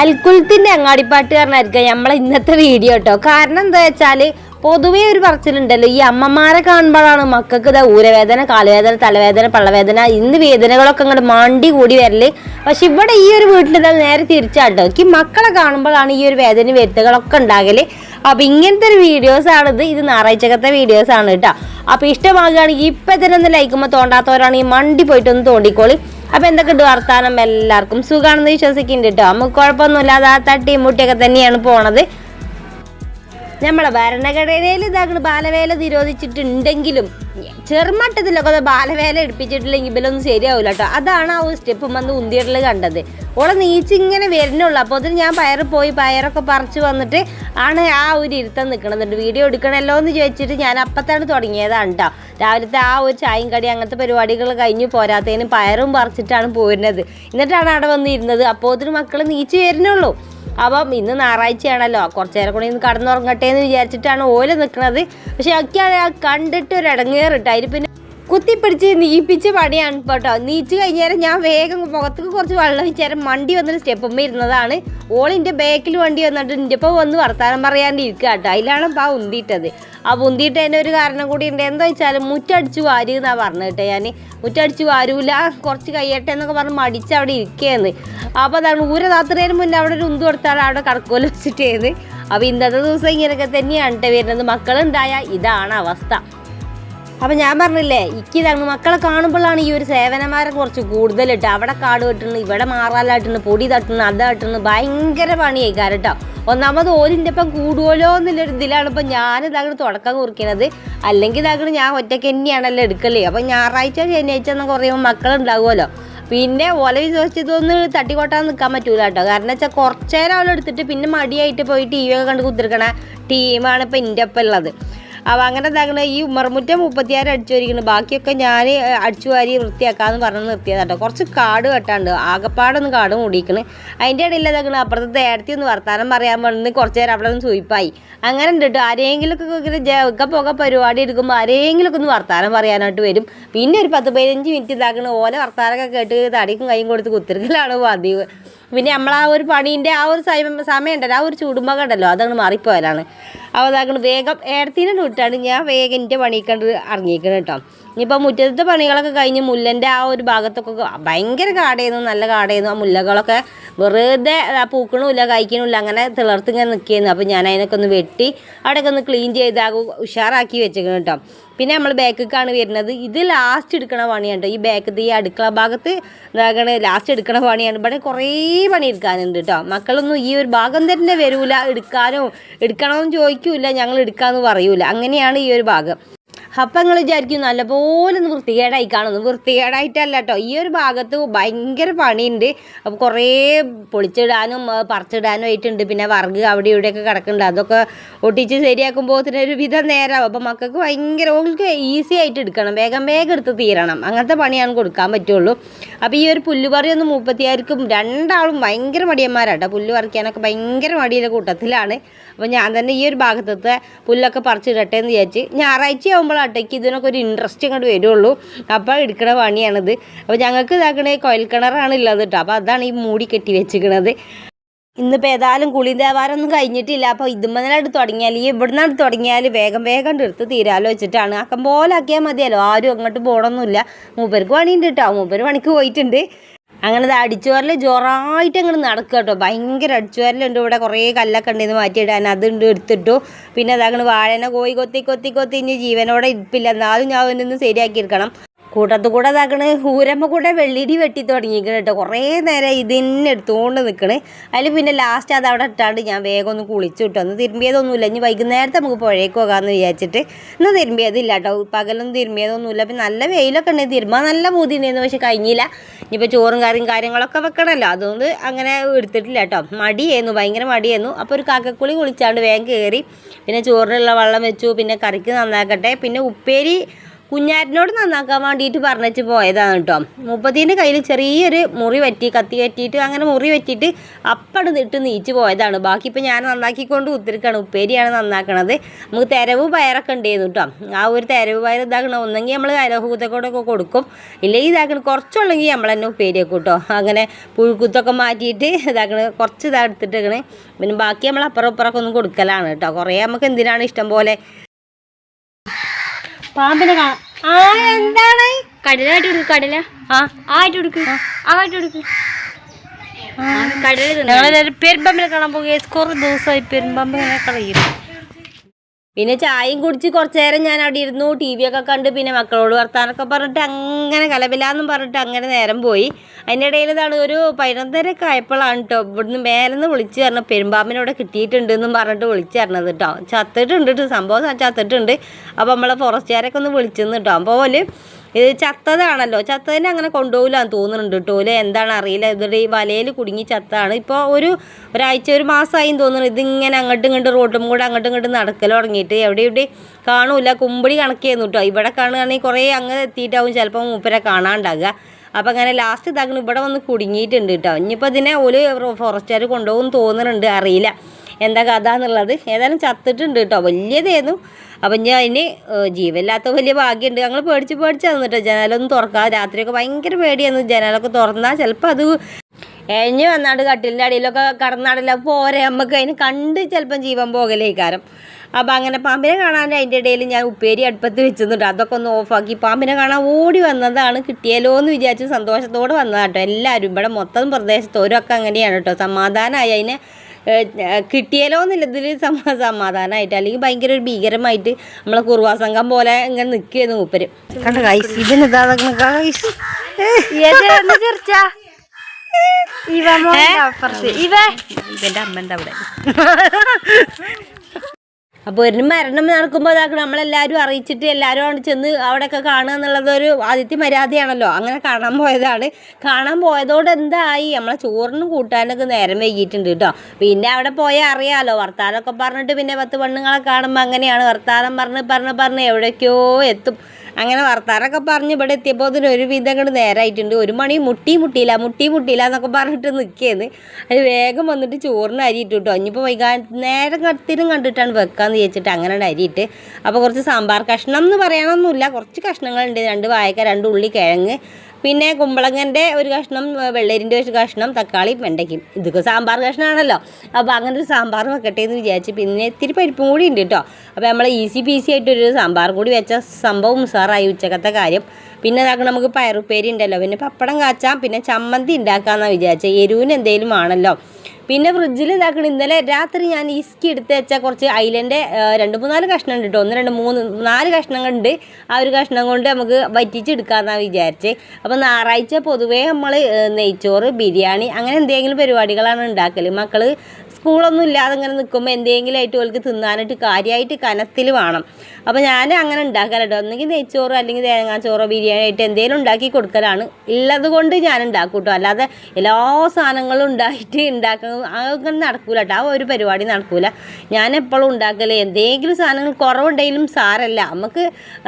അൽക്കുലത്തിന്റെ അങ്ങാടിപ്പാട്ട് കാരനായിരിക്കും നമ്മളെ ഇന്നത്തെ വീഡിയോ കേട്ടോ കാരണം എന്താ വെച്ചാൽ പൊതുവേ ഒരു പറച്ചിലുണ്ടല്ലോ ഈ അമ്മമാരെ കാണുമ്പോഴാണ് മക്കൾക്ക് ഇതാ ഊരവേദന കാലുവേദന തലവേദന പള്ളവേദന ഇന്ന് വേദനകളൊക്കെ അങ്ങോട്ട് മാണ്ടി കൂടി വരൽ. പക്ഷെ ഇവിടെ ഈ ഒരു വീട്ടിൽ ഇതാ നേരെ തിരിച്ചാട്ടോ. എനിക്ക് മക്കളെ കാണുമ്പോഴാണ് ഈ ഒരു വേദന വരുത്തുകളൊക്കെ ഉണ്ടാകൽ. അപ്പൊ ഇങ്ങനത്തെ ഒരു വീഡിയോസ് ആണിത്. ഇത് ഞായറാഴ്ചക്കത്തെ വീഡിയോസ് ആണ് കേട്ടോ അപ്പൊ ഇഷ്ടമാകുകയാണെങ്കിൽ ഇപ്പൊ തന്നെ ഒന്ന് ലൈക്കുമ്പോൾ തോണ്ടാത്തവരാണെങ്കിൽ മണ്ടി പോയിട്ടൊന്ന് തോണ്ടിക്കോളി. അപ്പൊ എന്തൊക്കെയുണ്ട് വർത്താനം? എല്ലാവർക്കും സുഖാണെന്ന് വിശ്വസിക്കുന്നുണ്ട് കേട്ടോ നമുക്ക് കുഴപ്പമൊന്നുമില്ലാതെ ആ തട്ടിയും മുട്ടിയൊക്കെ തന്നെയാണ് പോണത്. നമ്മളെ ഭരണഘടനയിൽ ഇതാക്കണ ബാലവേല നിരോധിച്ചിട്ടുണ്ടെങ്കിലും ചെറുമട്ടത്തിലൊക്കെ ബാലവേല എടുപ്പിച്ചിട്ടില്ലെങ്കിൽ ഇവലൊന്നും ശരിയാവില്ല കേട്ടോ അതാണ് ആ ഒരു സ്റ്റെപ്പ് വന്ന് ഉന്തിയറിൽ കണ്ടത്. ഓളെ നീച്ച് ഇങ്ങനെ വരുന്നുള്ളൂ. അപ്പോൾ അതിന് ഞാൻ പയറ് പോയി പയറൊക്കെ പറിച്ച് വന്നിട്ട് ആണ് ആ ഒരു ഇരുത്തം നിൽക്കണത് വീഡിയോ എടുക്കണമല്ലോ എന്ന് ചോദിച്ചിട്ട് ഞാൻ അപ്പത്താണ് തുടങ്ങിയതാണ് കേട്ടോ രാവിലത്തെ ആ ഒരു ചായയും കടി അങ്ങനത്തെ പരിപാടികൾ കഴിഞ്ഞ് പോരാത്തതിന് പയറും പറിച്ചിട്ടാണ് പോരുന്നത്. എന്നിട്ടാണ് അവിടെ വന്നിരുന്നത് അപ്പോൾ അതിന് മക്കൾ നീച്ച് വരുന്നുള്ളൂ. അപ്പം ഇന്ന് ഞായറാഴ്ചയാണല്ലോ. കുറച്ച് നേരം കൂടി ഇന്ന് കടന്നുറങ്ങട്ടെ എന്ന് വിചാരിച്ചിട്ടാണ് ഓല നിൽക്കുന്നത് പക്ഷെ ഒക്കെയാണ് ആ കണ്ടിട്ട് ഒരു ഇടങ്ങേറിട്ട് അതിന് പിന്നെ കുത്തിപ്പിടിച്ച് നീപ്പിച്ച് പണിയാണ് കേട്ടോ. നീച്ച് കഴിഞ്ഞാൽ ഞാൻ വേഗം മുഖത്തേക്ക് കുറച്ച് വെള്ളം വെച്ചേരം മണ്ടി വന്നിട്ട് സ്റ്റെപ്പുമ്മ ഇരുന്നതാണ്. ഓളിന്റെ ബാക്കിൽ വണ്ടി വന്നിട്ട് എന്റെ ഇപ്പോൾ വന്ന് വർത്താനം പറയാണ്ട് ഇരിക്കുക കേട്ടോ. അതിലാണ് ഇപ്പോൾ ആ ഉന്തിയിട്ടത്. ആ ഉന്തിയിട്ടതിന്റെ ഒരു കാരണം കൂടി ഉണ്ട്. എന്താ വെച്ചാൽ മുറ്റടിച്ച് വാരി എന്നാണ് പറഞ്ഞു കേട്ടോ ഞാൻ മുറ്റടിച്ച് വാരൂല. കുറച്ച് കയ്യട്ടെ എന്നൊക്കെ പറഞ്ഞ് മടിച്ച് അവിടെ ഇരിക്കുകയെന്ന് അപ്പോൾ അതാണ് ഊര രാത്രിയേന് മുന്നേ അവിടെ ഒരു ഉന്ത് കൊടുത്താണ് അവിടെ കടക്കോൽ വെച്ചിട്ട് ചെയ്ത്. അപ്പോൾ ഇന്നത്തെ ദിവസം ഇങ്ങനെയൊക്കെ തന്നെയാണ് കേട്ടോ വരുന്നത്. മക്കളുണ്ടായ ഇതാണ് അവസ്ഥ. അപ്പം ഞാൻ പറഞ്ഞില്ലേ ഇക്ക് തന്നെ മക്കളെ കാണുമ്പോഴാണ് ഈ ഒരു സേവനമാരെ കുറച്ച് കൂടുതലിട്ട് അവിടെ കാട് വെട്ടുന്നു ഇവിടെ മാറാലാട്ടുന്നു പൊടി തട്ടുന്നു അത് തട്ടുന്നു. ഭയങ്കര പണിയായി കേട്ടോ ഒന്നാമത് ഓലിന്റെ ഇപ്പം കൂടുമല്ലോ എന്നുള്ളൊരു ഇതിലാണ് ഇപ്പം ഞാൻ ഇതാകണം തുടക്കം കുറിക്കുന്നത് അല്ലെങ്കിൽ ഇതാകണം ഞാൻ ഒറ്റയ്ക്ക് തന്നെയാണല്ലോ എടുക്കല്ലേ അപ്പം ഞായറാഴ്ച ശനിയാഴ്ച എന്നൊക്കെ കുറയുമ്പോൾ മക്കളുണ്ടാകുമല്ലോ പിന്നെ ഓല വിശ്വസിച്ചതൊന്ന് തട്ടിക്കൊട്ടാൻ നിൽക്കാൻ പറ്റൂല കേട്ടോ കാരണം വെച്ചാൽ കുറച്ചേരം അവളെടുത്തിട്ട് പിന്നെ മടിയായിട്ട് പോയി ടി വി ഒക്കെ കണ്ട് കുത്തിരിക്കണ ടീമാണ് ഇപ്പം എന്റെ ഒപ്പം ഉള്ളത്. അപ്പോൾ അങ്ങനെ എന്താക്കണ ഈ ഉമ്മർമുറ്റം മുപ്പത്തിയാറ് അടിച്ചു വരിക്കുന്നു ബാക്കിയൊക്കെ ഞാൻ അടിച്ചു വാരി വൃത്തിയാക്കാന്ന് പറഞ്ഞ് നിർത്തിയത് കേട്ടോ കുറച്ച് കാട് കെട്ടാണ്ട് ആകപ്പാടൊന്ന് കാട് മൂടിക്കണ് അതിന്റെ ഇടയിൽ ഇതാക്കണ അപ്പുറത്തെ തേടത്തി ഒന്ന് വർത്താനം പറയാൻ വേണ്ടി കുറച്ച് നേരം അവിടെ ഒന്ന് സൂയിപ്പായി. അങ്ങനെ ഉണ്ട് കേട്ടോ ആരെങ്കിലുമൊക്കെ ഇങ്ങനെ ജക പുക പരിപാടി എടുക്കുമ്പോൾ ആരെങ്കിലുമൊക്കെ ഒന്ന് വർത്താനം പറയാനായിട്ട് വരും. പിന്നെ ഒരു പത്ത് പതിനഞ്ച് മിനിറ്റ് ഇതാക്കണ ഓല വർത്താനമൊക്കെ കേട്ട് തടിക്കും കൈയും കൊടുത്ത് കുത്തിരിക്കലാണ് പതിവ്. പിന്നെ നമ്മൾ ആ ഒരു പണീന്റെ ആ ഒരു സമയം ഉണ്ടല്ലോ ആ ഒരു ചൂടുമ്പോൾ ഉണ്ടല്ലോ അതങ്ങ് മാറിപ്പോയാലാണ് അപ്പോൾ അതങ്ങ് വേഗം ഏടത്തിനെ വിട്ടാണ് ഞാൻ വേഗം എന്റെ പണിക്കണ്ട് ഇറങ്ങിയിരിക്കണം കേട്ടോ. ഇനിയിപ്പോൾ മുറ്റത്തെ പണികളൊക്കെ കഴിഞ്ഞ് മുല്ലന്റെ ആ ഒരു ഭാഗത്തൊക്കെ ഭയങ്കര കാടായിരുന്നു നല്ല കാടായിരുന്നു. ആ മുല്ലകളൊക്കെ വെറുതെ പൂക്കണമില്ല കഴിക്കണമില്ല അങ്ങനെ തിളർത്തിങ്ങനെ നിൽക്കുന്നു അപ്പോൾ ഞാൻ അതിനൊക്കെ ഒന്ന് വെട്ടി അവിടെയൊക്കെ ഒന്ന് ക്ലീൻ ചെയ്ത് ഉഷാറാക്കി വെച്ചേക്കണം കേട്ടോ പിന്നെ നമ്മൾ ബാക്കിലേക്കാണ് വരുന്നത്. ഇത് ലാസ്റ്റ് എടുക്കണ പണിയാണ് കേട്ടോ ഈ ബാക്കത്തെ ഈ അടുക്കള ഭാഗത്ത് ഇതാകണ ലാസ്റ്റ് എടുക്കണ പണിയാണ്. ഇവിടെ കുറേ പണി എടുക്കാനുണ്ട് കേട്ടോ മക്കളൊന്നും ഈ ഒരു ഭാഗം തന്നെ വരൂല. എടുക്കാനോ എടുക്കണമെന്ന് ചോദിക്കൂല ഞങ്ങൾ എടുക്കാമെന്ന് പറയൂല. അങ്ങനെയാണ് ഈ ഒരു ഭാഗം. അപ്പം നിങ്ങൾ വിചാരിക്കും നല്ലപോലെ ഒന്ന് വൃത്തികേടായി കാണുന്നു. വൃത്തികേടായിട്ടല്ല കേട്ടോ ഈ ഒരു ഭാഗത്ത് ഭയങ്കര പണിയുണ്ട്. അപ്പോൾ കുറേ പൊളിച്ചിടാനും പറിച്ചിടാനും ആയിട്ടുണ്ട്. പിന്നെ വർഗ് അവിടെ ഇവിടെയൊക്കെ കിടക്കുന്നുണ്ട്. അതൊക്കെ ഒട്ടിച്ച് ശരിയാക്കുമ്പോൾ ഒരു വിധം നേരമാവും അപ്പോൾ മക്കൾക്ക് ഭയങ്കര ഓൾക്ക് ഈസി ആയിട്ട് എടുക്കണം. വേഗം വേഗം എടുത്ത് തീരണം. അങ്ങനത്തെ പണിയാണ് കൊടുക്കാൻ പറ്റുള്ളൂ. അപ്പോൾ ഈ ഒരു പുല്ലുപറി ഒന്ന് മുപ്പത്തിയാർക്കും രണ്ടാളും ഭയങ്കര മടിയന്മാരാട്ടോ പുല്ല് പറിക്കാനൊക്കെ ഭയങ്കര മടിയുടെ കൂട്ടത്തിലാണ്. അപ്പോൾ ഞാൻ തന്നെ ഈ ഒരു ഭാഗത്തത്തെ പുല്ലൊക്കെ പറിച്ചിടട്ടെ എന്ന് വിചാരിച്ച് ഞായറാഴ്ച ആകുമ്പോഴാട്ടേക്ക് ഇതിനൊക്കെ ഒരു ഇൻട്രസ്റ്റ് ഇങ്ങോട്ട് വരുള്ളൂ. അപ്പോൾ എടുക്കണ പണിയാണിത്. അപ്പോൾ ഞങ്ങൾക്ക് ഇതാക്കണേ കോയിൽ കിണറാണ് ഉള്ളത് കേട്ടോ അപ്പോൾ അതാണ് ഈ മൂടി കെട്ടി വെച്ചിരിക്കണത്. ഇന്നിപ്പോൾ ഏതായാലും കുളി ദേവാരൊന്നും കഴിഞ്ഞിട്ടില്ല. അപ്പോൾ ഇതുമ്മനായിട്ട് തുടങ്ങിയാൽ ഈ ഇവിടുന്നായിട്ട് തുടങ്ങിയാൽ വേഗം വേഗം എടുത്ത് തീരാലോ വെച്ചിട്ടാണ്. അക്കം പോലെ ആക്കിയാൽ മതിയല്ലോ. ആരും അങ്ങോട്ട് പോകണമെന്നില്ല മൂപ്പർക്ക് പണിയുണ്ട് കേട്ടോ മൂപ്പർ പണിക്ക് പോയിട്ടുണ്ട്. അങ്ങനെ ഇത് അടിച്ചുവരൽ ജോറായിട്ട് അങ്ങോട്ട് നടക്കുക കേട്ടോ ഭയങ്കര അടിച്ചുവരലുണ്ട് ഇവിടെ കുറേ കല്ലൊക്കെ ഉണ്ട്. ഇത് മാറ്റിയിടാൻ. അതുണ്ട് എടുത്തിട്ടു. പിന്നെ അതങ്ങനെ വാഴനെ കോയി കൊത്തി കൊത്തി കൊത്തി ഇനി ജീവനോടെ ഇരിപ്പില്ല. എന്നാലും ഞാൻ അവനൊന്ന് ശരിയാക്കി എടുക്കണം. കൂട്ടത്തു കൂടെ ഇതാക്കണ് ഊരമ്മ കൂടെ വെള്ളിയിടി വെട്ടി തുടങ്ങിയിരിക്കണം കേട്ടോ. കുറേ നേരം ഇതിന്നെ എടുത്തുകൊണ്ട് നിൽക്കണ് അതിൽ പിന്നെ ലാസ്റ്റ് അത് അവിടെ ഇട്ടാണ്ട് ഞാൻ വേഗം ഒന്ന് കുളിച്ചു കിട്ടും ഒന്ന് തിരുമ്പിയതൊന്നുമില്ല. ഇനി വൈകുന്നേരത്തെ നമുക്ക് പുഴയ്ക്ക് പോകാമെന്ന് വിചാരിച്ചിട്ട് ഇന്ന് തിരുമ്പിയതില്ല കേട്ടോ പകലൊന്നും തിരുമ്പിയതൊന്നുമില്ല. പിന്നെ നല്ല വെയിലൊക്കെ ഉണ്ടെങ്കിൽ തിരുമ്പാൻ നല്ല ബൂതി ഉണ്ടായിരുന്നു പക്ഷെ കഴിഞ്ഞില്ല. ഇനിയിപ്പോൾ ചോറും കറിയും കാര്യങ്ങളൊക്കെ വെക്കണമല്ലോ അതുകൊണ്ട് അങ്ങനെ എടുത്തിട്ടില്ല കേട്ടോ മടിയായിരുന്നു. ഭയങ്കര മടിയായിരുന്നു. അപ്പോൾ ഒരു കാക്കക്കുളി കുളിച്ചാണ്ട് വേഗം കയറി പിന്നെ ചോറിനുള്ള വെള്ളം വെച്ചു. പിന്നെ കറിക്ക് നന്നാക്കട്ടെ. പിന്നെ ഉപ്പേരി കുഞ്ഞാറ്റിനോട് നന്നാക്കാൻ വേണ്ടിയിട്ട് പറഞ്ഞിട്ട് പോയതാണ് കേട്ടോ. മുപ്പത്തീന്റെ കയ്യിൽ ചെറിയൊരു മുറി പറ്റി കത്തി പറ്റിയിട്ട് അങ്ങനെ മുറി പറ്റിയിട്ട് അപ്പട് ഇട്ട് നീച്ച് പോയതാണ്. ബാക്കി ഇപ്പം ഞാൻ നന്നാക്കിക്കൊണ്ട് ഉത്തിരിക്കാണ്. ഉപ്പേരിയാണ് നന്നാക്കണത്. നമുക്ക് തെരവ് പയറൊക്കെ ഉണ്ടായിരുന്നു കേട്ടോ. ആ ഒരു തെരവ് പയർ ഇതാക്കണം ഒന്നെങ്കിൽ നമ്മൾ അരഹൂത്തക്കൂടൊക്കെ കൊടുക്കും. ഇല്ലെങ്കിൽ ഇതാക്കണം കുറച്ചുള്ളെങ്കിൽ നമ്മൾ തന്നെ ഉപ്പേരി വെക്കും കേട്ടോ. അങ്ങനെ പുഴുക്കുത്തൊക്കെ മാറ്റിയിട്ട് ഇതാക്കണ കുറച്ച് ഇതാ എടുത്തിട്ടേക്കണേ. പിന്നെ ബാക്കി നമ്മൾ അപ്പുറം ഇപ്പുറമൊക്കെ ഒന്നും കൊടുക്കലാണ് കേട്ടോ. കുറേ നമുക്ക് എന്തിനാണ് ഇഷ്ടം പോലെ പാമ്പിനെ കാണാം. ആ എന്താണ്? കടലായിട്ട് കൊടുക്ക് കടല. ആ ആയിട്ട് കൊടുക്ക് ആയിട്ട് കൊടുക്ക്. കടല ഞങ്ങളെല്ലാവരും പെരുമ്പാമ്പിനെ കാണാൻ പോകുക കുറേ ദിവസമായി പെരുമ്പാമ്പിനെ കളയും പിന്നെ ചായയും കുടിച്ച് കുറച്ചു നേരം ഞാൻ അവിടെ ഇരുന്നു. ടി വി ഒക്കെ കണ്ട് പിന്നെ മക്കളോട് വർത്താനൊക്കെ പറഞ്ഞിട്ട് അങ്ങനെ കലപിലാന്നും പറഞ്ഞിട്ട് അങ്ങനെ നേരം പോയി. അതിന്റെ ഇടയിൽ ഇതാണ് ഒരു പതിനൊന്നരയൊക്കെ ആയപ്പോഴാണ് കേട്ടോ ഇവിടുന്ന് മേലെ നിന്ന് വിളിച്ച് പറഞ്ഞ പെരുമ്പാമ്പിനോടെ കിട്ടിയിട്ടുണ്ട് എന്നും പറഞ്ഞിട്ട് വിളിച്ച് പറഞ്ഞത് കേട്ടോ ചത്തിട്ടുണ്ട് സംഭവം ചത്തിട്ടുണ്ട്. അപ്പോൾ നമ്മളെ ഫോറസ്റ്റുകാരൊക്കെ ഒന്ന് വിളിച്ചെന്ന് കേട്ടോ അപ്പോൾ ഇത് ചത്തതാണല്ലോ. ചത്തതിനെ അങ്ങനെ കൊണ്ടുപോകില്ലാന്ന് തോന്നുന്നുണ്ട് കേട്ടോ. അല്ലേ? എന്താണ് അറിയില്ല. ഇതൊരു ഈ വലയിൽ കുടുങ്ങി ചത്താണ്. ഇപ്പോൾ ഒരു ഒരാഴ്ച ഒരു മാസമായി തോന്നുന്നു ഇതിങ്ങനെ അങ്ങോട്ടും ഇങ്ങോട്ടും റോഡും കൂടെ അങ്ങോട്ടും ഇങ്ങോട്ടും നടക്കൽ തുടങ്ങിയിട്ട്. എവിടെ ഇവിടെ കാണൂല. കുമ്പിടി കണക്കായിരുന്നു കേട്ടോ. ഇവിടെ കാണുകയാണെങ്കിൽ കുറേ അങ്ങ് എത്തിയിട്ടാവും ചിലപ്പോൾ മൂപ്പരെ കാണാണ്ടാകുക അപ്പോൾ അങ്ങനെ ലാസ്റ്റ് ഇതാക്കണം ഇവിടെ വന്ന് കുടുങ്ങിയിട്ടുണ്ട് കേട്ടോ. ഇനിയിപ്പോൾ ഇതിനെ ഒരു ഫോറസ്റ്റുകാർ കൊണ്ടുപോകും തോന്നുന്നുണ്ട്. അറിയില്ല. എന്താ കഥ എന്നുള്ളത്. ഏതായാലും ചത്തിട്ടുണ്ട് കേട്ടോ. വലിയതായിരുന്നു അപ്പം ഞാൻ അതിന് ജീവനില്ലാത്ത വലിയ ഭാഗ്യമുണ്ട്. ഞങ്ങൾ പേടിച്ച് പേടിച്ച് കേട്ടോ ജനലൊന്നും തുറക്കാം രാത്രിയൊക്കെ ഭയങ്കര പേടിയായിരുന്നു. ജനലൊക്കെ തുറന്നാൽ ചിലപ്പോൾ അത് എഴഞ്ഞ് വന്നാണ്ട് കട്ടിലിന്റെ അടിയിലൊക്കെ കടന്നാടില്ല പോരെ. നമുക്ക് അതിന് കണ്ട് ചിലപ്പം ജീവൻ പോകലേക്കാരം. അപ്പം അങ്ങനെ പാമ്പിനെ കാണാൻ അതിന്റെ ഇടയിൽ ഞാൻ ഉപ്പേരി അടുപ്പത്ത് വെച്ചിട്ടുണ്ട്. അതൊക്കെ ഒന്ന് ഓഫാക്കി. പാമ്പിനെ കാണാൻ ഓടി വന്നതാണ് കിട്ടിയല്ലോ എന്ന് വിചാരിച്ച് സന്തോഷത്തോടെ വന്നതാണ് കേട്ടോ എല്ലാവരും ഇവിടെ മൊത്തം പ്രദേശത്തോരൊക്കെ അങ്ങനെയാണ് കേട്ടോ. സമാധാനമായി അതിനെ കിട്ടിയാലോ എന്നുള്ളതിൽ സമാ സമാധാനമായിട്ട് അല്ലെങ്കിൽ ഭയങ്കര ഒരു ഭീകരമായിട്ട് നമ്മളെ കുറുവാ സംഘം പോലെ ഇങ്ങനെ നിൽക്കുകയായിരുന്നു മൂപ്പര്. ഇവന്റെ ഇവന്റെ അമ്മന്റെ അവിടെ? അപ്പോൾ ഒരു മരണം നടക്കുമ്പോൾ അതാക്കണം നമ്മളെല്ലാവരും അറിയിച്ചിട്ട് എല്ലാവരും അവിടെ ചെന്ന് അവിടെയൊക്കെ കാണുക എന്നുള്ളത് ഒരു ആദ്യത്തെ മര്യാദയാണല്ലോ. അങ്ങനെ കാണാൻ പോയതാണ്. കാണാൻ പോയതോടെ എന്തായി? നമ്മളെ ചോറിനും കൂട്ടാനൊക്കെ നേരം വൈകിയിട്ടുണ്ട് കേട്ടോ. പിന്നെ അവിടെ പോയാൽ അറിയാമല്ലോ വർത്താനമൊക്കെ പറഞ്ഞിട്ട് പിന്നെ പത്ത് പെണ്ണുങ്ങളെ കാണുമ്പോൾ അങ്ങനെയാണ്. വർത്താനം പറഞ്ഞ് പറഞ്ഞ് പറഞ്ഞ് എവിടേക്കോ എത്തും. അങ്ങനെ വർത്താനൊക്കെ പറഞ്ഞ് ഇവിടെ എത്തിയപ്പോൾ അതിന് ഒരു വിധം അങ്ങോട്ട് നേരമായിട്ടുണ്ട് ഒരു മണി മുട്ടി മുട്ടിയില്ല മുട്ടി മുട്ടിയില്ല എന്നൊക്കെ പറഞ്ഞിട്ട് നിൽക്കുകയെന്ന് അത് വേഗം വന്നിട്ട് ചോറിന് അരി ഇട്ടു. കേട്ടോ ഇനിയിപ്പോൾ വൈകാ നേരം കത്തിനും കണ്ടിട്ടാണ് വെക്കാന്ന് വിചാരിച്ചിട്ട് അങ്ങനെ അരിയിട്ട്. അപ്പോൾ കുറച്ച് സാമ്പാർ കഷ്ണം എന്ന് പറയാനൊന്നുമില്ല. കുറച്ച് കഷ്ണങ്ങളുണ്ട്. രണ്ട് വായക്ക രണ്ട് ഉള്ളി കിഴങ്ങ്. പിന്നെ കുമ്പളങ്ങന്റെ ഒരു കഷ്ണം വെള്ളരിന്റെ ഒരു കഷ്ണം തക്കാളി വെണ്ടയ്ക്കും ഇതൊക്കെ സാമ്പാർ കഷ്ണമാണല്ലോ അപ്പോൾ അങ്ങനെ ഒരു സാമ്പാർ വെക്കട്ടെ എന്ന് വിചാരിച്ച് പിന്നെ ഇത്തിരി പരിപ്പും കൂടി ഉണ്ട് കേട്ടോ അപ്പോൾ നമ്മൾ ഈസി പീസി ആയിട്ടൊരു സാമ്പാർ കൂടി വെച്ച സംഭവം ഉസാറായി ഉച്ചക്കത്തെ കാര്യം. പിന്നെ ഇതാക്കണം നമുക്ക് പയറുപ്പേരി ഉണ്ടല്ലോ. പിന്നെ പപ്പടം കാച്ചാം പിന്നെ ചമ്മന്തി ഉണ്ടാക്കാമെന്നാണ് വിചാരിച്ചത് എരിവിന് എന്തെങ്കിലും ആണല്ലോ പിന്നെ ഫ്രിഡ്ജിൽ ഇതാക്കണം ഇന്നലെ രാത്രി ഞാൻ ഇസ്കി എടുത്ത് വെച്ച കുറച്ച് അയിലന്റെ രണ്ട് മൂന്നാൽ കഷ്ണം ഉണ്ട് കേട്ടോ ഒന്ന് രണ്ട് മൂന്ന് നാല് കഷ്ണങ്ങളുണ്ട് ആ ഒരു കഷ്ണം കൊണ്ട് നമുക്ക് വറ്റിച്ചെടുക്കാമെന്നാണ് വിചാരിച്ചത് അപ്പോൾ ഞായറാഴ്ച പൊതുവേ നമ്മൾ നെയ്ച്ചോറ് ബിരിയാണി അങ്ങനെ എന്തെങ്കിലും പരിപാടികളാണ് ഉണ്ടാക്കൽ മക്കൾ സ്കൂളൊന്നും ഇല്ലാതെ ഇങ്ങനെ നിൽക്കുമ്പോൾ എന്തെങ്കിലും ആയിട്ട് ഓൾക്ക് തിന്നാനായിട്ട് കാര്യമായിട്ട് കനത്തിൽ വേണം. അപ്പോൾ ഞാൻ അങ്ങനെ ഉണ്ടാക്കാറുണ്ട് ഒന്നെങ്കിൽ നെയ്ച്ചോറ് അല്ലെങ്കിൽ തേങ്ങാച്ചോറോ ബിരിയാണി ആയിട്ട് എന്തെങ്കിലും ഉണ്ടാക്കി കൊടുക്കലാണ്. ഉള്ളത് കൊണ്ട് ഞാൻ ഉണ്ടാക്കും കേട്ടോ അല്ലാതെ എല്ലാ സാധനങ്ങളും ഉണ്ടായിട്ട് ഉണ്ടാക്കുന്നത് അങ്ങനെ നടക്കൂല കേട്ടോ ആ ഒരു പരിപാടി നടക്കൂല. ഞാൻ എപ്പോഴും ഉണ്ടാക്കൽ എന്തെങ്കിലും സാധനങ്ങൾ കുറവുണ്ടെങ്കിലും സാരല്ല. നമുക്ക്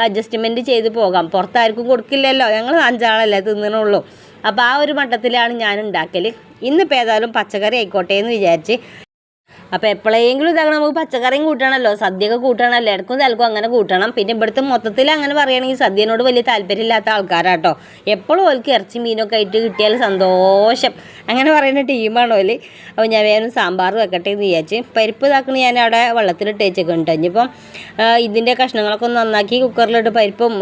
അഡ്ജസ്റ്റ്മെന്റ് ചെയ്ത് പോകാം. പുറത്താർക്കും കൊടുക്കില്ലല്ലോ. ഞങ്ങൾ അഞ്ചാളല്ലേ തിന്നണുള്ളൂ. അപ്പോൾ ആ ഒരു മട്ടത്തിലാണ് ഞാൻ ഉണ്ടാക്കൽ ഇന്നിപ്പോൾ ഏതായാലും പച്ചക്കറി ആയിക്കോട്ടെ എന്ന് വിചാരിച്ച് അപ്പോൾ എപ്പോഴെങ്കിലും ഇതാക്കണം നമുക്ക് പച്ചക്കറിയും കൂട്ടണമല്ലോ സദ്യയൊക്കെ കൂട്ടണമല്ലോ ഇടക്കും തലക്കും അങ്ങനെ കൂട്ടണം. പിന്നെ ഇവിടുത്തെ മൊത്തത്തിൽ അങ്ങനെ പറയുകയാണെങ്കിൽ സദ്യനോട് വലിയ താല്പര്യമില്ലാത്ത ആൾക്കാരാട്ടോ. എപ്പോഴും ഓൽക്ക് ഇറച്ചി മീനൊക്കെ ആയിട്ട് കിട്ടിയാൽ സന്തോഷം. അങ്ങനെ പറയുന്ന ടീമാണ് ഓൽ. അപ്പോൾ ഞാൻ വേറെ സാമ്പാർ വെക്കട്ടെ എന്ന് വിചാരിച്ച് പരിപ്പ് ഇതാക്കണ ഞാൻ അവിടെ വെള്ളത്തിലിട്ട് വെച്ചേക്കുന്നുണ്ട് ഇനിയിപ്പം ഇതിന്റെ കഷ്ണങ്ങളൊക്കെ ഒന്ന് നന്നാക്കി കുക്കറിലിട്ട് പരിപ്പും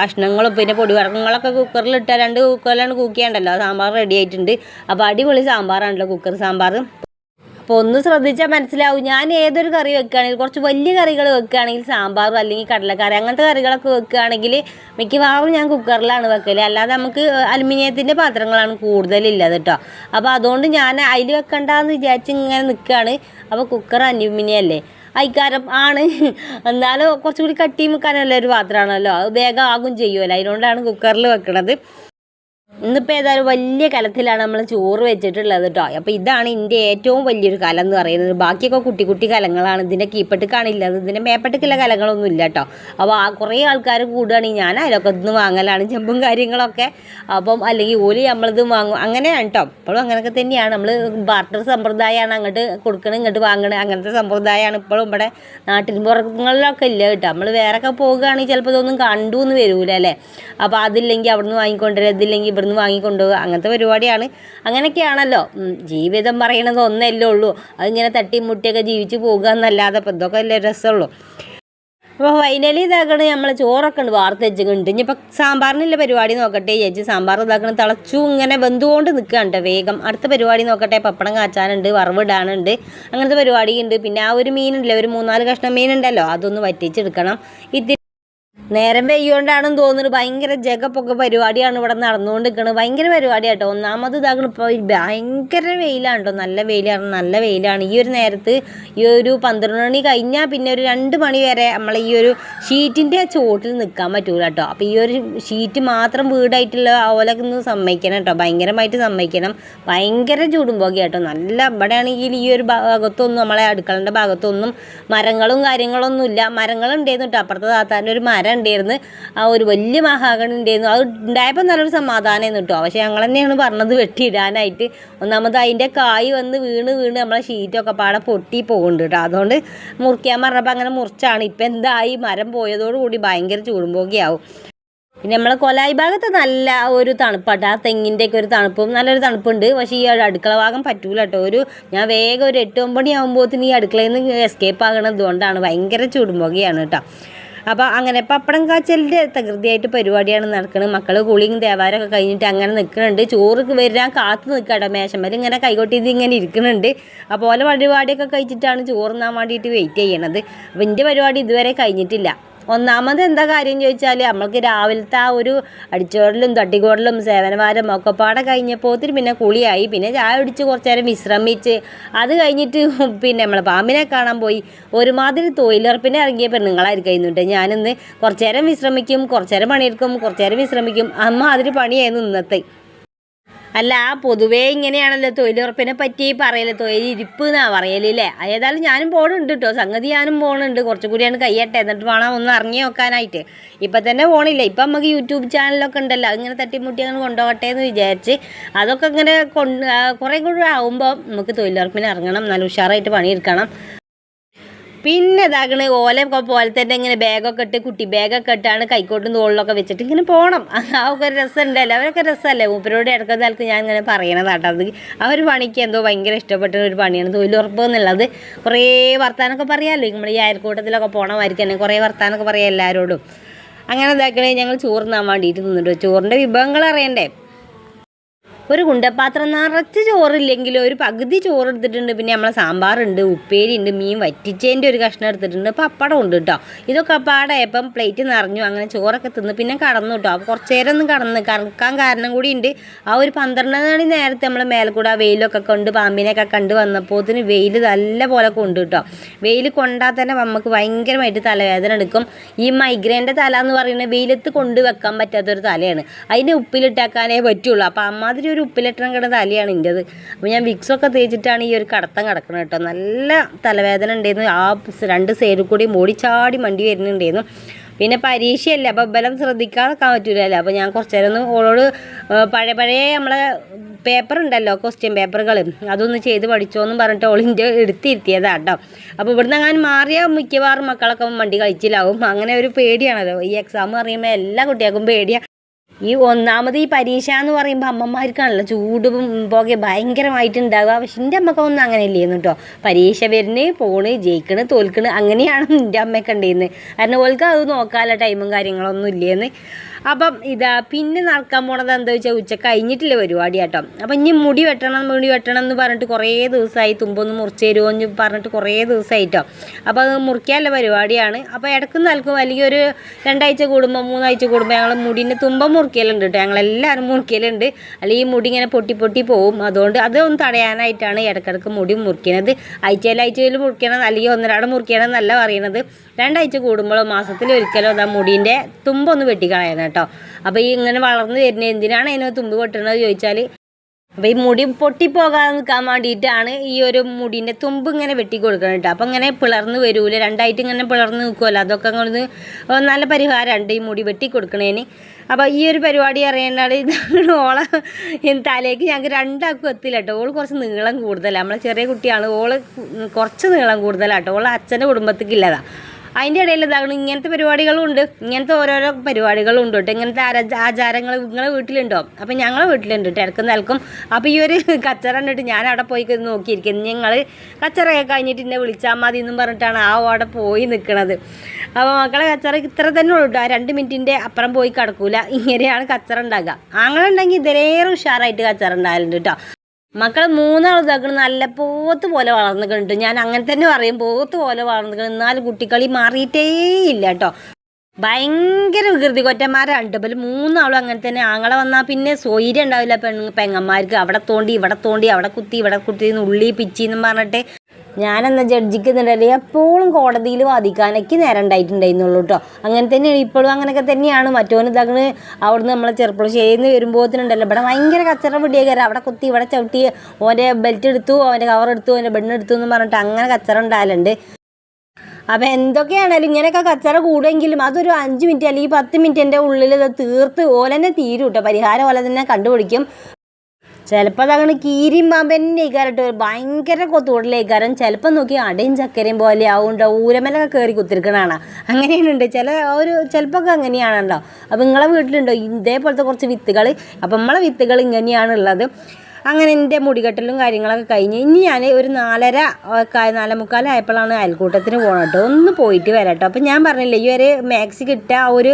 കഷ്ണങ്ങളും പിന്നെ പൊടിവടക്കങ്ങളൊക്കെ കുക്കറിലിട്ട് രണ്ട് കുക്കറിലാണ് കൂക്കിയാണ്ടല്ലോ. സാമ്പാർ റെഡി ആയിട്ടുണ്ട്. അപ്പോൾ അടിപൊളി സാമ്പാറാണല്ലോ കുക്കർ സാമ്പാർ. അപ്പോൾ ഒന്ന് ശ്രദ്ധിച്ചാൽ മനസ്സിലാവും. ഞാൻ ഏതൊരു കറി വെക്കുകയാണെങ്കിൽ കുറച്ച് വലിയ കറികൾ വെക്കുകയാണെങ്കിൽ സാമ്പാറും അല്ലെങ്കിൽ കടലക്കറി അങ്ങനത്തെ കറികളൊക്കെ വെക്കുകയാണെങ്കിൽ മിക്കവാറും ഞാൻ കുക്കറിലാണ് വെക്കൽ അല്ലാതെ നമുക്ക് അലുമിനിയത്തിന്റെ പാത്രങ്ങളാണ് കൂടുതലുള്ളത് കേട്ടോ അപ്പോൾ അതുകൊണ്ട് ഞാൻ അതിൽ വെക്കണ്ടെന്ന് വിചാരിച്ച് ഇങ്ങനെ നിൽക്കുകയാണ് അപ്പോൾ കുക്കർ അലുമിനിയം അല്ലേ അയിക്കാരം ആണ്. എന്നാലും കുറച്ചുകൂടി കട്ടിയും വെക്കാനുള്ള ഒരു പാത്രമാണല്ലോ. അത് വേഗം ആകും ചെയ്യുമല്ലോ അതിനോണ്ടാണ് കുക്കറിൽ വെക്കണത്. ഇന്നിപ്പോൾ ഏതായാലും വലിയ കലത്തിലാണ് നമ്മൾ ചോറ് വെച്ചിട്ടുള്ളത് കേട്ടോ അപ്പോൾ ഇതാണ് ഇതിന്റെ ഏറ്റവും വലിയൊരു കലം എന്ന് പറയുന്നത്. ബാക്കിയൊക്കെ കുട്ടി കുട്ടി കലങ്ങളാണ്. ഇതിന്റെ കീപ്പട്ട് ഇല്ലത് ഇതിന്റെ മേപ്പട്ടിക്കുള്ള കലങ്ങളൊന്നും ഇല്ല കേട്ടോ അപ്പോൾ ആ കുറേ ആൾക്കാർ കൂടുകയാണെങ്കിൽ ഞാൻ അതിലൊക്കെ ഇന്ന് വാങ്ങലാണ് ചെമ്പും കാര്യങ്ങളൊക്കെ. അപ്പം അല്ലെങ്കിൽ ഓൽ നമ്മളിത് വാങ്ങും. അങ്ങനെയാണ് കേട്ടോ ഇപ്പോഴും അങ്ങനെയൊക്കെ തന്നെയാണ്. നമ്മൾ ബാർട്ടർ സമ്പ്രദായമാണ് അങ്ങോട്ട് കൊടുക്കണം ഇങ്ങോട്ട് വാങ്ങണം. അങ്ങനത്തെ സമ്പ്രദായമാണ് ഇപ്പോഴും ഇവിടെ നാട്ടിൻ പുറങ്ങളിലൊക്കെ ഇല്ല കേട്ടോ നമ്മൾ വേറെയൊക്കെ പോകുകയാണെങ്കിൽ ചിലപ്പോൾ ഇതൊന്നും കണ്ടു എന്ന് വരൂല അല്ലേ അപ്പോൾ അതില്ലെങ്കിൽ അവിടെ നിന്ന് വാങ്ങിക്കൊണ്ടുവരിക ഇതില്ലെങ്കിൽ ഇവിടുന്ന് വാങ്ങിക്കൊണ്ടുപോകുക അങ്ങനത്തെ പരിപാടിയാണ്. അങ്ങനെയൊക്കെയാണല്ലോ. ജീവിതം പറയണത് ഒന്നല്ലേ ഉള്ളൂ. അതിങ്ങനെ തട്ടിയും മുട്ടിയൊക്കെ ജീവിച്ച് പോകുക എന്നല്ലാതെ ഇപ്പം ഇതൊക്കെ അല്ലേ രസമുള്ളൂ. അപ്പോൾ ഫൈനലി ഇതാക്കണ നമ്മൾ ചോറൊക്കെ ഉണ്ട് വാർത്ത വെച്ചിട്ടുണ്ട് ഇനിയിപ്പോൾ സാമ്പാറിനുള്ള പരിപാടി നോക്കട്ടെ ചേച്ചി സാമ്പാർ ഇതാക്കണം. തിളച്ചു ഇങ്ങനെ ബന്ധുകൊണ്ട് നിൽക്കുകയാണ് വേഗം. അടുത്ത പരിപാടി നോക്കട്ടെ. പപ്പടം കാച്ചാനുണ്ട് വറവിടാനുണ്ട് അങ്ങനത്തെ പരിപാടി ഉണ്ട്. പിന്നെ ആ ഒരു മീനുണ്ടല്ലോ ഒരു മൂന്നാൽ കഷ്ണം മീനുണ്ടല്ലോ അതൊന്ന് വറ്റിച്ചെടുക്കണം. ഇത്തിരി നേരം വെയ്യോണ്ടാണെന്ന് തോന്നുന്നു ഭയങ്കര ജഗപ്പൊക്കെ പരിപാടിയാണ് ഇവിടെ നടന്നുകൊണ്ടിരിക്കുന്നത് ഭയങ്കര പരിപാടിയാട്ടോ. ഒന്നാമത് ഇതാക്കണം ഇപ്പോൾ ഭയങ്കര വെയിലാണ് നല്ല വെയിലാണ് നല്ല വെയിലാണ്. ഈ ഒരു നേരത്ത് ഈ ഒരു പന്ത്രണ്ട് മണി കഴിഞ്ഞാൽ പിന്നെ ഒരു രണ്ട് മണി വരെ നമ്മൾ ഈ ഒരു ഷീറ്റിന്റെ ചോട്ടിൽ നിൽക്കാൻ പറ്റൂല കേട്ടോ അപ്പോൾ ഈ ഒരു ഷീറ്റ് മാത്രം വീടായിട്ടുള്ള ഓലൊക്കെ ഒന്ന് സമ്മതിക്കണം കേട്ടോ ഭയങ്കരമായിട്ട് സമ്മതിക്കണം. ഭയങ്കര ചൂടും പോകെ കേട്ടോ നല്ല ഇവിടെ ആണെങ്കിൽ ഈ ഒരു ഭാഗത്തൊന്നും നമ്മളെ അടുക്കളന്റെ ഭാഗത്തൊന്നും മരങ്ങളും കാര്യങ്ങളൊന്നും ഇല്ല മരങ്ങളുണ്ടായിരുന്നു കേട്ടോ. അപ്പുറത്തെ താത്താന്റെ ഒരു മരം ഉണ്ടായിരുന്നു. ആ ഒരു വലിയ മഹാഗണി ഉണ്ടായിരുന്നു. അത് ഉണ്ടായപ്പോൾ നല്ലൊരു സമാധാനമായിരുന്നു കേട്ടോ. പക്ഷേ ഞങ്ങൾ തന്നെയാണ് പറഞ്ഞത് വെട്ടിയിടാനായിട്ട്. ഒന്നാമത് അതിന്റെ കായ് വന്ന് വീണ് വീണ് നമ്മളെ ഷീറ്റൊക്കെ പാടെ പൊട്ടി പോകുന്നുണ്ട് കേട്ടോ. അതുകൊണ്ട് മുറിക്കാൻ പറഞ്ഞപ്പോൾ അങ്ങനെ മുറിച്ചാണ്. ഇപ്പം എന്തായി? മരം പോയതോടുകൂടി ഭയങ്കര ചൂടും പോകിയാവും പിന്നെ നമ്മളെ കൊലായി ഭാഗത്ത് നല്ല ഒരു തണുപ്പാട്ടോ ആ തെങ്ങിന്റെ ഒക്കെ ഒരു തണുപ്പും നല്ലൊരു തണുപ്പുണ്ട്. പക്ഷേ ഈ അടുക്കള ഭാഗം പറ്റൂല കേട്ടോ. ഒരു ഞാൻ വേഗം ഒരു എട്ട് ഒമ്പത് മണി ആകുമ്പോഴത്തേന് ഈ അടുക്കളയിൽ നിന്ന് എസ്കേപ്പ് ആകണത് കൊണ്ടാണ് ഭയങ്കര ചൂടും പുകയാണ് കേട്ടോ. അപ്പോൾ അങ്ങനെ പപ്പടം കാച്ചലിന്റെ തകൃതിയായിട്ട് പരിപാടിയാണ് നടക്കുന്നത് മക്കൾ കുളിയും ദേവാരമൊക്കെ കഴിഞ്ഞിട്ട് അങ്ങനെ നിൽക്കുന്നുണ്ട് ചോറ് വരാൻ കാത്തു നിൽക്കട്ടോ മേശമ്മൽ ഇങ്ങനെ കൈകൊട്ടി ഇങ്ങനെ ഇരിക്കുന്നുണ്ട് അപ്പോൾ ഓല പരിപാടിയൊക്കെ കഴിച്ചിട്ടാണ് ചോറുന്നാൻ വേണ്ടിയിട്ട് വെയിറ്റ് ചെയ്യണത്. അപ്പോൾ എന്റെ പരിപാടി ഇതുവരെ കഴിഞ്ഞിട്ടില്ല. ഒന്നാമത് എന്താ കാര്യം ചോദിച്ചാൽ നമ്മൾക്ക് രാവിലത്തെ ആ ഒരു അടിച്ചോടലും തട്ടിക്കോടലും സേവനവാരം ഒക്കെ പാടെ ഒത്തിരി പിന്നെ കുളിയായി. പിന്നെ ചായ കുടിച്ച് കുറച്ച് നേരം വിശ്രമിച്ച് അത് കഴിഞ്ഞിട്ട് പിന്നെ നമ്മൾ പാമ്പിനെ കാണാൻ പോയി. ഒരുമാതിരി തൊഴിലുറപ്പിനെ ഇറങ്ങിയ പെണ്ണുങ്ങളായിരിക്കും കഴിഞ്ഞിട്ട് ഞാനിന്ന് കുറച്ച് നേരം വിശ്രമിക്കും കുറച്ച് നേരം പണിയെടുക്കും കുറച്ച് നേരം വിശ്രമിക്കും. അമ്മ അതിന് പണിയായിരുന്നു ഇന്നത്തെ. അല്ല ആ പൊതുവേ ഇങ്ങനെയാണല്ലോ തൊഴിലുറപ്പിനെ പറ്റി പറയൽ. തൊഴിലിരിപ്പ് എന്നാ പറയലില്ലേ ഏതായാലും ഞാനും പോണുണ്ട് കേട്ടോ സംഗതി ഞാനും പോണുണ്ട്. കുറച്ചും കൂടിയാണ് കയ്യട്ടെ എന്നിട്ട് വേണം ഒന്ന് ഇറങ്ങി നോക്കാനായിട്ട്. ഇപ്പം തന്നെ പോണില്ല. ഇപ്പം നമുക്ക് യൂട്യൂബ് ചാനലൊക്കെ ഉണ്ടല്ലോ. ഇങ്ങനെ തട്ടിമുട്ടി അങ്ങനെ കൊണ്ടുപോകട്ടെ എന്ന് വിചാരിച്ച് അതൊക്കെ ഇങ്ങനെ കൊണ്ട് കുറേ കൂടി ആകുമ്പോൾ നമുക്ക് തൊഴിലുറപ്പിന് ഇറങ്ങണം. നല്ല ഉഷാറായിട്ട് പണിയെടുക്കണം. പിന്നെ ഇതാകണ് ഓല പോലെ തന്നെ ഇങ്ങനെ ബാഗൊക്കെ ഇട്ട് കുട്ടി ബാഗൊക്കെ ഇട്ടാണ് കൈക്കോട്ടും തോളിലൊക്കെ വെച്ചിട്ട് ഇങ്ങനെ പോകണം അതൊക്കെ ഒരു രസമുണ്ടല്ലോ. അവരൊക്കെ രസമല്ലേ? മൂപ്പരോട് ഇടക്കുന്ന ആൾക്ക് ഞാൻ ഇങ്ങനെ പറയണതാട്ടോ അത് ആ ഒരു പണിക്ക് എന്തോ ഭയങ്കര ഇഷ്ടപ്പെട്ട ഒരു പണിയാണ്. തൊഴിലുറപ്പ് എന്നുള്ളത്. കുറേ വർത്താനൊക്കെ പറയാമല്ലോ നമ്മൾ ഈ അയൽക്കൂട്ടത്തിലൊക്കെ പോകണമായിരിക്കും തന്നെ കുറേ വർത്താനൊക്കെ പറയാം എല്ലാവരോടും. അങ്ങനെ ഇതാക്കണേ ഞങ്ങൾ ചോറുന്നാൻ വേണ്ടിയിട്ട് നിന്നിട്ട്. ചോറിന്റെ വിഭവങ്ങൾ അറിയണ്ടേ? ഒരു കുണ്ടപ്പാത്രം നിറച്ച് ചോറില്ലെങ്കിലും ഒരു പകുതി ചോറ് എടുത്തിട്ടുണ്ട്. പിന്നെ നമ്മളെ സാമ്പാറുണ്ട് ഉപ്പേരി ഉണ്ട് മീൻ വറ്റിച്ചതിന്റെ ഒരു കഷ്ണം എടുത്തിട്ടുണ്ട്. പപ്പടം ഉണ്ട് കേട്ടോ. ഇതൊക്കെ പാടായപ്പം പ്ലേറ്റ് നിറഞ്ഞു. അങ്ങനെ ചോറൊക്കെ തിന്ന് പിന്നെ കടന്നു കേട്ടോ. അപ്പോൾ കുറച്ച് നേരം ഒന്ന് കടന്ന് കറക്കാൻ കാരണം കൂടി ഉണ്ട്. ആ ഒരു പന്ത്രണ്ട് മണി നേരത്തെ നമ്മൾ മേൽക്കൂടെ ആ വെയിലൊക്കെ കൊണ്ട് പാമ്പിനെയൊക്കെ കണ്ട് വന്നപ്പോത്തിന് വെയിൽ നല്ല പോലെ കൊണ്ട് കേട്ടോ. വെയിൽ കൊണ്ടാൽ തന്നെ നമുക്ക് ഭയങ്കരമായിട്ട് തലവേദന എടുക്കും. ഈ മൈഗ്രൈന്റെ തല എന്ന് പറയുന്നത് വെയിലത്ത് കൊണ്ട് വെക്കാൻ പറ്റാത്തൊരു തലയാണ്. അതിനെ ഉപ്പിലിട്ടാക്കാനേ പറ്റുള്ളൂ. അപ്പോൾ അമ്മാതിരി ഉപ്പിലിട്ടണം കിടന്ന തലയാണ് എന്റെത് അപ്പോൾ ഞാൻ വിക്സൊക്കെ തേച്ചിട്ടാണ് ഈ ഒരു കടത്തം കിടക്കുന്നത് കേട്ടോ. നല്ല തലവേദന ഉണ്ടായിരുന്നു ആ രണ്ട് സൈഡിൽ കൂടി ഓടിച്ചാടി മണ്ടി വരുന്നുണ്ടായിരുന്നു പിന്നെ പരീക്ഷയല്ലേ അപ്പോൾ ബലം ശ്രദ്ധിക്കാതെക്കാൻ പറ്റൂലല്ലോ? അപ്പോൾ ഞാൻ കുറച്ച് നേരം ഒന്ന് ഓളോട് പഴയ പഴയ നമ്മളെ പേപ്പർ ഉണ്ടല്ലോ ക്വസ്റ്റ്യൻ പേപ്പറുകൾ അതൊന്ന് ചെയ്ത് പഠിച്ചോന്നും പറഞ്ഞിട്ട് ഓളിന്റെ എടുത്തിരുത്തിയതാണ് കേട്ടോ അപ്പോൾ ഇവിടുന്ന് അങ്ങനെ മാറിയ മിക്കവാറും മക്കളൊക്കെ വണ്ടി കളിച്ചിലാവും. അങ്ങനെ ഒരു പേടിയാണല്ലോ. ഈ എക്സാം പറയുമ്പോൾ എല്ലാ കുട്ടികൾക്കും പേടിയാണ് ഈ ഒന്നാമത് ഈ പരീക്ഷ എന്ന് പറയുമ്പോൾ അമ്മമാർക്കാണല്ലോ ചൂടും പുക ഭയങ്കരമായിട്ട് ഉണ്ടാവുക പക്ഷെ എന്റെ അമ്മക്കൊന്നും അങ്ങനെ ഇല്ലേന്ന് കേട്ടോ പരീക്ഷ വരുന്ന് പോണ് ജയിക്കണ് തോൽക്കണ് അങ്ങനെയാണ് എന്റെ അമ്മയൊക്കെ ഉണ്ടായിരുന്നത് കാരണം ഓൾക്ക് അത് നോക്കാനുള്ള ടൈമും കാര്യങ്ങളൊന്നും ഇല്ലേന്ന്. അപ്പം ഇതാ പിന്നെ നടക്കാൻ പോണത് എന്താ വെച്ചാൽ ഉച്ച കഴിഞ്ഞിട്ടില്ല പരിപാടി കേട്ടോ അപ്പം ഇനി മുടി വെട്ടണം മുടി വെട്ടണം എന്ന് പറഞ്ഞിട്ട് കുറേ ദിവസമായി തുമ്പൊന്ന് മുറിച്ച് തരുമോ എന്ന് പറഞ്ഞിട്ട് കുറേ ദിവസമായിട്ടോ അപ്പോൾ അത് മുറിക്കാനുള്ള പരിപാടിയാണ്. അപ്പോൾ ഇടയ്ക്ക് നൽകും. അല്ലെങ്കിൽ ഒരു രണ്ടാഴ്ച കൂടുമ്പോൾ മൂന്നാഴ്ച കൂടുമ്പോൾ ഞങ്ങൾ മുടിന്റെ തുമ്പം മുറിക്കലുണ്ട് കേട്ടോ. ഞങ്ങളെല്ലാവരും മുറിക്കലുണ്ട്. അല്ലെങ്കിൽ ഈ മുടി ഇങ്ങനെ പൊട്ടി പൊട്ടി പോവും. അതുകൊണ്ട് അതൊന്ന് തടയാനായിട്ടാണ് ഇടയ്ക്കിടയ്ക്ക് മുടി മുറിക്കുന്നത് ആഴ്ചയിൽ ആഴ്ചയിൽ മുറിക്കണം അല്ലെങ്കിൽ ഒന്നരാട് മുറിക്കണം എന്നല്ല പറയണത് രണ്ടാഴ്ച കൂടുമ്പോഴോ മാസത്തിൽ ഒരിക്കലോ അതാ മുടീന്റെ തുമ്പൊന്ന് വെട്ടിക്കളയണം കേട്ടോ. അപ്പോൾ ഈ ഇങ്ങനെ വളർന്നു വരുന്നത് എന്തിനാണ് അതിന് തുമ്പ് പൊട്ടണത് ചോദിച്ചാൽ അപ്പോൾ ഈ മുടി പൊട്ടിപ്പോകാതെ നിൽക്കാൻ വേണ്ടിയിട്ടാണ് ഈ ഒരു മുടിന്റെ തുമ്പ് ഇങ്ങനെ വെട്ടി കൊടുക്കണം കേട്ടോ. അപ്പോൾ ഇങ്ങനെ പിളർന്ന് വരൂല? രണ്ടായിട്ട് ഇങ്ങനെ പിളർന്ന് നിൽക്കുമല്ലോ അതൊക്കെ അങ്ങോട്ട് നല്ല പരിഹാരമുണ്ട് ഈ മുടി വെട്ടി കൊടുക്കണേന് അപ്പോൾ ഈ ഒരു പരിപാടി അറിയേണ്ടത് ഇതാണ്. ഓളെ തലേക്ക് ഞങ്ങൾക്ക് രണ്ടാൾക്കും എത്തില്ല കേട്ടോ. ഓൾ കുറച്ച് നീളം കൂടുതലാണ് നമ്മളെ ചെറിയ കുട്ടിയാണ്. ഓൾ കുറച്ച് നീളം കൂടുതലാണ് കേട്ടോ. ഓളെ അച്ഛന്റെ കുടുംബത്തേക്ക് ഇല്ലതാ. അതിന്റെ ഇടയിൽ ഇതാകണം. ഇങ്ങനത്തെ പരിപാടികളും ഉണ്ട് ഇങ്ങനത്തെ ഓരോരോ പരിപാടികളും ഉണ്ട് കേട്ടോ. ഇങ്ങനത്തെ ആചാരങ്ങൾ നിങ്ങളെ വീട്ടിലുണ്ടോ? അപ്പം ഞങ്ങളെ വീട്ടിലുണ്ട് കേട്ടോ. ഇടക്കും നിൽക്കും അപ്പോൾ ഈ ഒരു കച്ചറ കണ്ടിട്ട് ഞാൻ അവിടെ പോയി നോക്കിയിരിക്കുന്നു. ഞങ്ങൾ കച്ചറയൊക്കെ കഴിഞ്ഞിട്ട് എന്നെ വിളിച്ചാൽ മതി എന്നും പറഞ്ഞിട്ടാണ് ആ അവിടെ പോയി നിൽക്കുന്നത് അപ്പോൾ മക്കളെ കച്ചറ ഇത്ര തന്നെ ഉള്ളൂ കേട്ടോ. രണ്ട് മിനിറ്റിന്റെ അപ്പുറം പോയി കിടക്കൂല. ഇങ്ങനെയാണ് കച്ചറ ഉണ്ടാകുക. ഉണ്ടെങ്കിൽ ഇതിലേറെ ഉഷാറായിട്ട് കച്ചറ ഉണ്ടാകലുണ്ട് കേട്ടോ. മക്കൾ മൂന്നാൾ ഇതാക്കണ നല്ല പോത്ത് പോലെ വളർന്നിട്ടുണ്ട്. ഞാൻ അങ്ങനെ തന്നെ പറയും പോത്ത് പോലെ വളർന്നിക്കണം എന്നാലും കുട്ടിക്കളി മാറിയിട്ടേ ഇല്ല കേട്ടോ. ഭയങ്കര വികൃതി. കൊറ്റന്മാരാണ് ഡബിൾ മൂന്നാളും അങ്ങനെ തന്നെ. ആങ്ങളെ വന്നാൽ പിന്നെ സ്വൈര്യം ഉണ്ടാവില്ല പെങ്ങന്മാർക്ക്. അവിടെ തോണ്ടി ഇവിടെ തോണ്ടി അവിടെ കുത്തി ഇവിടെ കുത്തി ഉള്ളി പിച്ചി എന്നും പറഞ്ഞിട്ട് ഞാനെന്ന ജഡ്ജിക്ക് നിന്നില്ലേ എപ്പോഴും കോടതിയിൽ വാദിക്കാനൊക്കെ നേരം ഉണ്ടായിട്ടുണ്ടായിരുന്നുള്ളൂ കേട്ടോ അങ്ങനെ തന്നെയാണ് ഇപ്പോഴും അങ്ങനെയൊക്കെ തന്നെയാണ്. മറ്റോന് ഇതാകണ് അവിടുന്ന് നമ്മളെ ചെറുപ്പുളശ്ശേരിയിൽ നിന്ന് വരുമ്പോഴത്തേനുണ്ടല്ലോ ഇവിടെ ഭയങ്കര കച്ചറ പിടിയേക്കാരം. അവിടെ കുത്തി ഇവിടെ ചവിട്ടി ഓന്റെ ബെൽറ്റ് എടുത്തു അവന്റെ കവർ എടുത്തു അവന്റെ ബെണ്ണെടുത്തു എന്ന് പറഞ്ഞിട്ട് അങ്ങനെ കച്ചറ ഉണ്ടാകലുണ്ട് അപ്പം എന്തൊക്കെയാണേലും ഇങ്ങനെയൊക്കെ കച്ചറ കൂടുമെങ്കിലും അതൊരു അഞ്ച് മിനിറ്റ് അല്ലെങ്കിൽ പത്ത് മിനിറ്റിന്റെ ഉള്ളിൽ ഇത് തീർത്ത് ഓലന്നെ തീരും കേട്ടോ പരിഹാരം ഓല തന്നെ കണ്ടുപിടിക്കും. ചിലപ്പോൾ അതങ്ങനെ കീരിയും പാമ്പന്നെ ഇക്കാരട്ട് ഭയങ്കര കൊത്തുകൂടലേക്കാരം ചിലപ്പോൾ നോക്കി അടയും ചക്കരയും പോലെ ആവുണ്ടോ ഊരമലൊക്കെ കയറി കുത്തിരിക്കണാണ്. അങ്ങനെയുണ്ട്. ചില ഒരു ചിലപ്പോൾ ഒക്കെ അങ്ങനെയാണല്ലോ. അപ്പോൾ നിങ്ങളെ വീട്ടിലുണ്ടോ? ഇതേപോലത്തെ കുറച്ച് വിത്തുകൾ അപ്പം നമ്മളെ വിത്തുകൾ ഇങ്ങനെയാണുള്ളത്. അങ്ങനെ എന്റെ മുടികെട്ടലും കാര്യങ്ങളൊക്കെ കഴിഞ്ഞ് ഇനി ഞാൻ ഒരു നാലര നാലേ മുക്കാലായപ്പോഴാണ് അയൽക്കൂട്ടത്തിന് പോകണം കേട്ടോ. ഒന്ന് പോയിട്ട് വരാം കേട്ടോ. അപ്പം ഞാൻ പറഞ്ഞില്ലേ ഈ വരെ മാക്സി കിട്ടുക ഒരു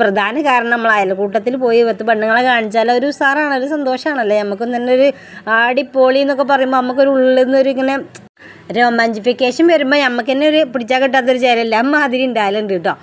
പ്രധാന കാരണം നമ്മൾ അയൽക്കൂട്ടത്തിൽ പോയി പത്ത് പെണ്ണുങ്ങളെ കാണിച്ചാൽ ഒരു സാറാണ് ഒരു സന്തോഷമാണല്ലേ നമുക്കും തന്നെ ഒരു ആടിപ്പോളി എന്നൊക്കെ പറയുമ്പോൾ നമുക്കൊരു ഉള്ളിൽ നിന്നൊരു ഇങ്ങനെ റൊമാന്റിഫിക്കേഷൻ വരുമ്പോൾ നമുക്ക് തന്നെ ഒരു പിടിച്ചാൽ കിട്ടാത്തൊരു ചേരല്ല? മാതിരി ഉണ്ടായാലുണ്ട് കേട്ടോ.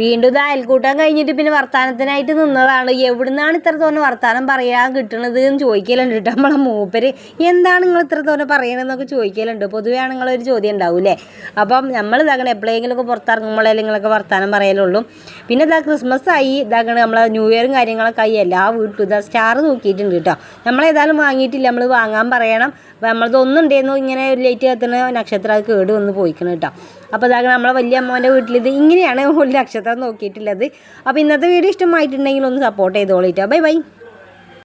വീണ്ടും ഇത് അയൽക്കൂട്ടം കഴിഞ്ഞിട്ട് പിന്നെ വർത്താനത്തിനായിട്ട് നിന്നതാണ്. എവിടുന്നാണ് ഇത്ര തോന്നെ വർത്താനം പറയാൻ കിട്ടണത് എന്ന് ചോദിക്കലുണ്ട് കേട്ടോ നമ്മളെ മൂപ്പര്. എന്താണ് നിങ്ങൾ ഇത്ര പറയണതെന്നൊക്കെ ചോദിക്കലുണ്ട്. പൊതുവെ നിങ്ങളൊരു ചോദ്യം ഉണ്ടാവൂലേ അപ്പം നമ്മൾ ഇതാകണം എപ്പോഴെങ്കിലുമൊക്കെ പുറത്തിറങ്ങുമ്പോഴേ നിങ്ങളൊക്കെ വർത്താനം പറയലുള്ളൂ. പിന്നെ ഇതാ ക്രിസ്മസ് ആയി ഇതാകണം നമ്മളെ ന്യൂ ഇയറും കാര്യങ്ങളൊക്കെ ആയി എല്ലാ വീട്ടിലും ഇതാ സ്റ്റാർ നോക്കിയിട്ടുണ്ട് കേട്ടോ. നമ്മളേതായാലും വാങ്ങിയിട്ടില്ല നമ്മൾ വാങ്ങാൻ പറയണം. അപ്പം നമ്മളതൊന്നും ഉണ്ടായിരുന്നു ഇങ്ങനെ ഒരു ലൈറ്റ് കത്തുന്ന നക്ഷത്രം അത് കേട് വന്ന് പോയിക്കണം കേട്ടോ. അപ്പോൾ ഇതാകണം നമ്മളെ വലിയ അമ്മാവന്റെ വീട്ടിൽ ഇത് ഇങ്ങനെയാണ് ഒരു നക്ഷത്രം നോക്കിയിട്ടുള്ളത്. അപ്പോൾ ഇന്നത്തെ വീഡിയോ ഇഷ്ടമായിട്ടുണ്ടെങ്കിൽ ഒന്ന് സപ്പോർട്ട് ചെയ്തോളിട്ടോ. Bye bye